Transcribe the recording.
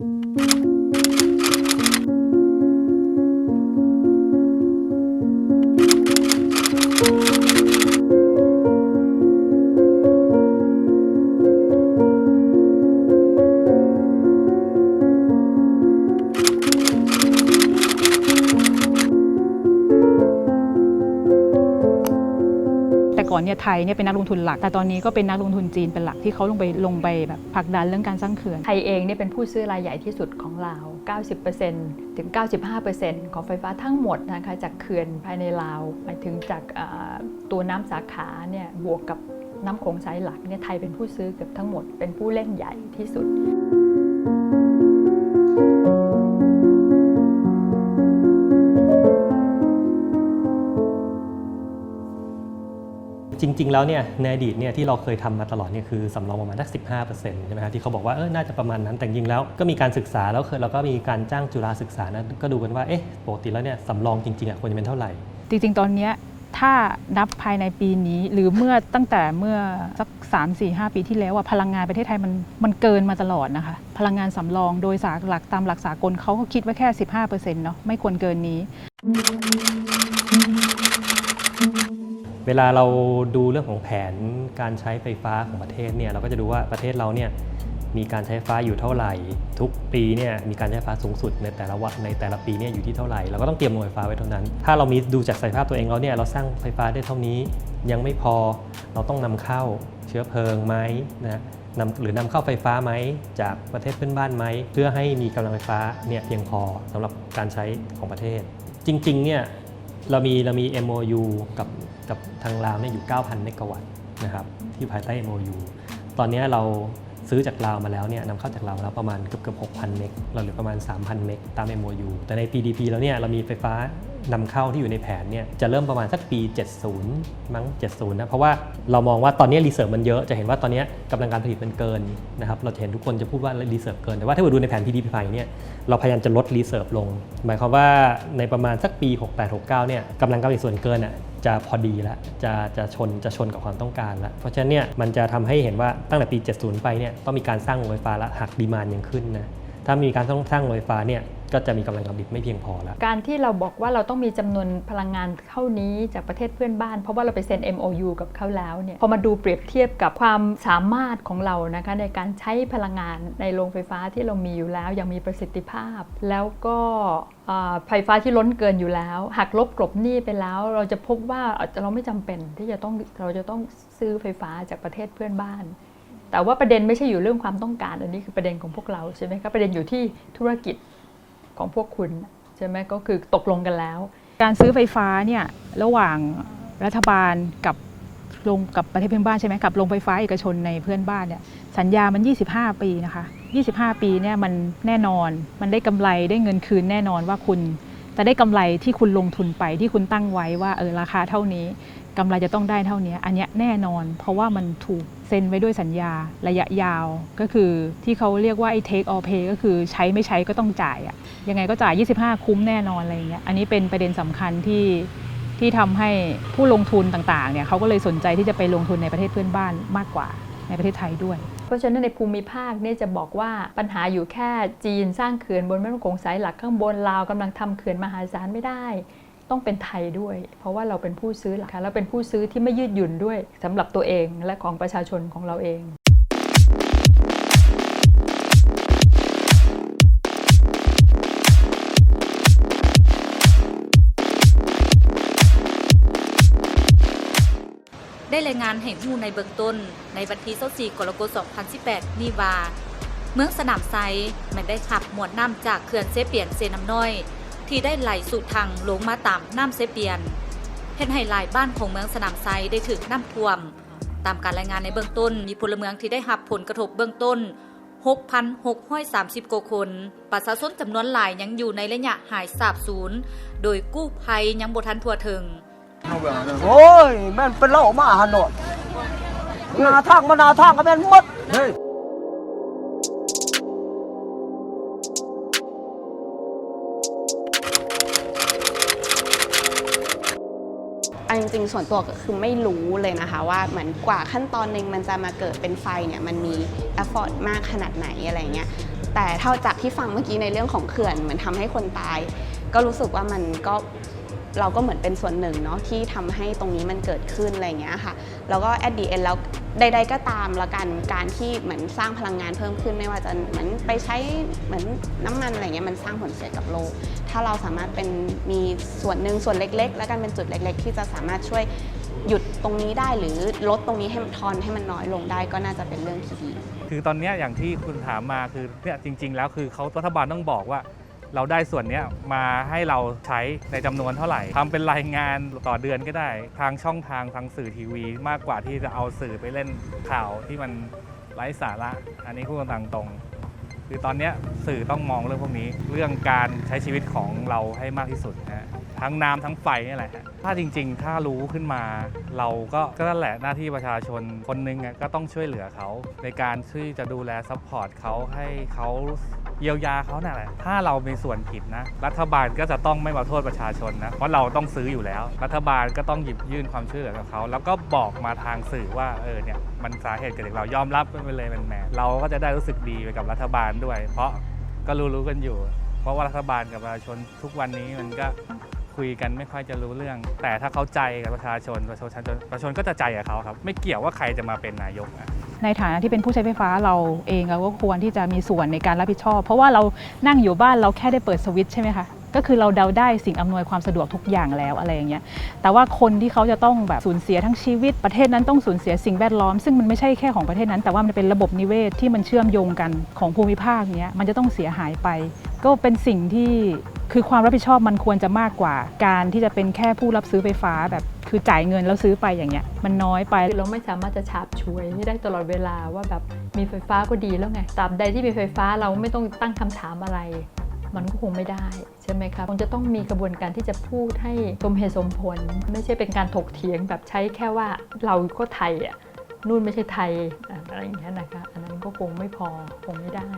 แต่ อนเนี่ยไทยเนี่ยเป็นนักลงทุนหลัก แต่ตอนนี้ก็เป็นนักลงทุนจีนเป็นหลักที่เขาลงไปลงไปแบบผลักดันเรื่องการสร้างเขื่อน ไทยเองเนี่ยเป็นผู้ซื้อรายใหญ่ที่สุดของลาว 90%ถึง 95%ของไฟฟ้าทั้งหมดนะคะจากเขื่อนภายในลาวหมายถึงจากตัวน้ำสาขาเนี่ยบวกกับน้ำโขงสายหลักเนี่ยไทยเป็นผู้ซื้อเกือบทั้งหมดเป็นผู้เล่นใหญ่ที่สุด จริง ๆ แล้วเนี่ยในอดีตเนี่ยที่เราเคยทำมาตลอดเนี่ยคือสำรองประมาณสัก15%ใช่ไหมครับที่เขาบอกว่าเออน่าจะประมาณนั้นแต่จริงแล้วก็มีการศึกษาแล้วเคยเราก็มีการจ้างจุฬาศึกษานะก็ดูกันว่าเอ๊ะปกติแล้วเนี่ยสำรองจริงๆอะควรจะเป็นเท่าไหร่ จริง ๆ ตอนเนี้ยถ้านับภายในปีนี้หรือเมื่อตั้งแต่เมื่อสัก 3 4 5 ปีที่แล้วอะพลังงานประเทศไทยมันมันเกินมาตลอดนะคะ พลังงานสำรองโดยสากหลักตามหลักสากลเขาก็คิดไว่าแค่ 15%เนาะไม่ควรเกินนี้ วลาเราดูเรื่องของแผนการใช้ไฟฟ้าของประเทศเนี่ยเราก็จะดูว่าประเทศเราเนี่ยมีการใช้ไฟฟ้าอยู่เท่าไหร่ ทุกปีเนี่ยมีการใช้ไฟฟ้าสูงสุดในแต่ละวันในแต่ละปีเนี่ยอยู่ที่เท่าไหร่เราก็ต้องเตรียมโรงไฟฟ้าไว้เท่านั้น ถ้าเรามีดูจากศักยภาพตัวเองแล้วเนี่ยเราสร้างไฟฟ้าได้เท่านี้ยังไม่พอเราต้องนำเข้าเชื้อเพลิงไหมนะนำหรือนำเข้าไฟฟ้าไหมจากประเทศเพื่อนบ้านไหมเพื่อให้มีกำลังไฟฟ้าเนี่ยเพียงพอสำหรับการใช้ของประเทศ จริงๆเนี่ยเรามีเรามี MOU กับ กับทางลาวเนี่ยอยู่ 9,000 เมกะวัตต์นะครับที่ภายใต้ MOU ตอนนี้เราซื้อจากลาวมาแล้วเนี่ยนำเข้าจากลาวมาแล้วประมาณเกือบเกือบ6,000 เมกเราเหลือประมาณ 3,000 เมกตาม MOU แต่ใน PDP แล้วเนี่ยเรามีไฟฟ้า นำเข้าที่อยู่ในแผนเนี่ยจะเริ่มประมาณสักปี 70 มั้ง 70 นะ เพราะว่าเรามองว่าตอนนี้รีเสิร์ฟมันเยอะจะเห็นว่าตอนนี้กำลังการผลิตมันเกินนะครับเราจะเห็นทุกคนจะพูดว่ารีเสิร์ฟเกิน แต่ว่าถ้าเราดูในแผน PDP เนี่ยเราพยายามจะลดรีเสิร์ฟลง หมายความว่าในประมาณสักปี 68-69 เนี่ยกำลังการผลิตส่วนเกินอะจะพอดีแล้วจะจะชนจะชนกับความต้องการแล้ว เพราะฉะนั้นเนี่ยมันจะทำให้เห็นว่าตั้งแต่ปี 70 ไปเนี่ยต้องมีการสร้างโรงไฟฟ้าละหากดีมานยังขึ้นนะถ้ามีการต้องสร้างโรงไฟฟ้าเนี่ย ก็จะมีกำลังการผลิตไม่เพียงพอแล้ว การที่เราบอกว่าเราต้องมีจำนวนพลังงานเท่านี้จากประเทศเพื่อนบ้าน เพราะว่าเราไปเซ็น MOU กับเขาแล้วเนี่ยพอมาดูเปรียบเทียบกับความสามารถของเรานะคะในการใช้พลังงานในโรงไฟฟ้าที่เรามีอยู่แล้วอย่างมีประสิทธิภาพ แล้วก็ไฟฟ้าที่ล้นเกินอยู่แล้ว หักลบกลบหนี้ไปแล้ว เราจะพบว่าเราไม่จำเป็นที่จะต้องเราจะต้องซื้อไฟฟ้าจากประเทศเพื่อนบ้านแต่ว่าประเด็นไม่ใช่อยู่เรื่องความต้องการ อันนี้คือประเด็นของพวกเราใช่ไหมครับประเด็นอยู่ที่ธุรกิจ ของพวกคุณใช่ไหมก็คือตกลงกันแล้ว การซื้อไฟฟ้าเนี่ยระหว่างรัฐบาลกับโรงกับประเทศเพื่อนบ้านใช่ไหมกับโรงไฟฟ้าเอกชนในเพื่อนบ้านเนี่ยสัญญามัน 25 ปีนะคะ 25 ปีเนี่ยมันแน่นอนมันได้กำไรได้เงินคืนแน่นอนว่าคุณจะได้กำไรที่คุณลงทุนไปที่คุณตั้งไว้ว่าเออราคาเท่านี้ กำไรจะต้องได้เท่านี้อันเนี้ยแน่นอน เพราะว่ามันถูกเซ็นไว้ด้วยสัญญาระยะยาวก็คือที่เขาเรียกว่าไอ้ take or pay ก็คือใช้ไม่ใช้ก็ต้องจ่ายอะยังไงก็จ่าย 25 คุ้มแน่นอนอะไรอย่างเงี้ยอันนี้เป็นประเด็นสำคัญที่ที่ทำให้ผู้ลงทุนต่างๆเนี่ยเขาก็เลยสนใจที่จะไปลงทุนในประเทศเพื่อนบ้านมากกว่าในประเทศไทยด้วย เพราะฉะนั้นในภูมิภาคเนี่ยจะบอกว่าปัญหาอยู่แค่จีนสร้างเขื่อนบนแม่น้ำโขงสายหลักข้างบนลาวกำลังทำเขื่อนมหาศาลไม่ได้ ต้องเป็นไทยด้วย เพราะว่าเราเป็นผู้ซื้อหลักแล้วเป็นผู้ซื้อที่ไม่ยืดหยุ่นด้วยสำหรับตัวเองและของประชาชนของเราเองได้รายงานให้ผู้ในเบื้องต้น ในวันที่24กรกฎาคม 2018 นี่ว่า เมืองสนามไซมันได้ขับมวลน้ำจากเขื่อนเซเปียนเซน้ำน้อย ที่ได้ไหลสู่ทางลงมาตามน้ำเซเปียนเห็นให้หลายบ้านของเมืองสนามไซได้ถึงน้ำท่วม ตามการรายงานในเบื้องต้น มีพลเมืองที่ได้รับผลกระทบเบื้องต้น 6,630กว่าคนประชาชนจำนวนหลายยังอยู่ในระยะหายสาบสูญโดยกู้ภัยยังบ่ทันทั่วถึงโอ้ยแม่นเป็นเล่ามาหาโนดนาทางมานาทางก็แม่นหมดเฮ้ จริงๆ ส่วนตัวก็คือไม่รู้เลยนะคะ ว่าเหมือนกว่าขั้นตอนหนึ่งมันจะมาเกิดเป็นไฟเนี่ยมันมี effort มากขนาดไหนอะไรเงี้ยแต่เท่าจากที่ฟังเมื่อกี้ในเรื่องของเขื่อนเหมือนทำให้คนตาย ก็รู้สึกว่ามันก็ เราก็เหมือนเป็นส่วนหนึ่งเนาะที่ทำให้ตรงนี้มันเกิดขึ้นอะไรเงี้ยค่ะ แล้วก็ at the end แล้วใดๆก็ตามละกันการที่เหมือนสร้างพลังงานเพิ่มขึ้นไม่ว่าจะเหมือนไปใช้เหมือนน้ำมันอะไรเงี้ยมันสร้างผลเสียกับโลก ถ้าเราสามารถเป็นมีส่วนหนึ่งส่วนเล็ก ๆ แล้วกันเป็นจุดเล็ก ๆ ที่จะสามารถช่วยหยุดตรงนี้ได้หรือลดตรงนี้ให้มันทอนให้มันน้อยลงได้ก็น่าจะเป็นเรื่องที่ดี คือตอนนี้อย่างที่คุณถามมาคือเนี่ยจริง ๆ แล้วคือเขารัฐบาลต้องบอกว่า เราได้ส่วนนี้มาให้เราใช้ในจำนวนเท่าไหร่ทำเป็นรายงานต่อเดือนก็ได้ ทางช่องทางทางสื่อทีวี มากกว่าที่จะเอาสื่อไปเล่นข่าวที่มันไร้สาระ อันนี้พูดกันตางตรง คือตอนนี้สื่อต้องมองเรื่องพวกนี้ เรื่องการใช้ชีวิตของเราให้มากที่สุดนะฮะ ทั้งน้ำทั้งไฟนี่แหละฮะถ้าจริง ๆ ถ้ารู้ขึ้นมา เราก็ก็นั่นแหละหน้าที่ประชาชนคนหนึงก็ต้องช่วยเหลือเขา ในการที่จะดูแลซัพพอร์ตเขาให้เขาเยียวยาเขานั่นแหละถ้าเรามีส่วนผิดนะ รัฐบาลก็จะต้องไม่มาโทษประชาชนนะ เพราะเราต้องซื้ออยู่แล้ว รัฐบาลก็ต้องหยิบยื่นความช่วยเหลือกับเขา แล้วก็บอกมาทางสื่อว่า เออเนี่ย มันสาเหตุเกิดจากเรายอมรับไปเลยเป็นแมนเราก็จะได้รู้สึกดีไปกับรัฐบาลด้วย เพราะก็รู้ๆกันอยู่ เพราะว่ารัฐบาลกับประชาชนทุกวันนี้มันก็ คุยกันไม่ค่อยจะรู้เรื่อง แต่ถ้าเขาใจกับประชาชนประชาชนประชาชนก็จะใจกับเขาครับ ไม่เกี่ยวว่าใครจะมาเป็นนายกนะในฐานะที่เป็นผู้ใช้ไฟฟ้าเราเองเราก็ควรที่จะมีส่วนในการรับผิดชอบ เพราะว่าเรานั่งอยู่บ้านเราแค่ได้เปิดสวิตช์ใช่ไหมคะ ก็คือเราเดาได้สิ่งอำนวยความสะดวกทุกอย่างแล้วอะไรอย่างเงี้ย แต่ว่าคนที่เขาจะต้องแบบสูญเสียทั้งชีวิต ประเทศนั้นต้องสูญเสียสิ่งแวดล้อม ซึ่งมันไม่ใช่แค่ของประเทศนั้น แต่ว่ามันเป็นระบบนิเวศที่มันเชื่อมโยงกันของภูมิภาคเนี้ยมันจะต้องเสียหายไป ก็เป็นสิ่งที่คือความรับผิดชอบมันควรจะมากกว่า การที่จะเป็นแค่ผู้รับซื้อไฟฟ้าแบบคือจ่ายเงินแล้วซื้อไปอย่างเงี้ยมันน้อยไปเราไม่สามารถจะฉาบฉวยได้ตลอดเวลาว่าแบบมีไฟฟ้าก็ดีแล้วไงตราบใดที่มีไฟฟ้าเราไม่ต้องตั้งคำถามอะไร มันก็คงไม่ได้ใช่ไหมคะคงจะต้องมีกระบวนการที่จะพูดให้สมเหตุสมผล ไม่ใช่เป็นการถกเถียงแบบใช้แค่ว่าเราก็ไทยอะนู่นไม่ใช่ไทยอะไรอย่างเงี้ยนะคะ อันนั้นก็คงไม่พอคงไม่ได้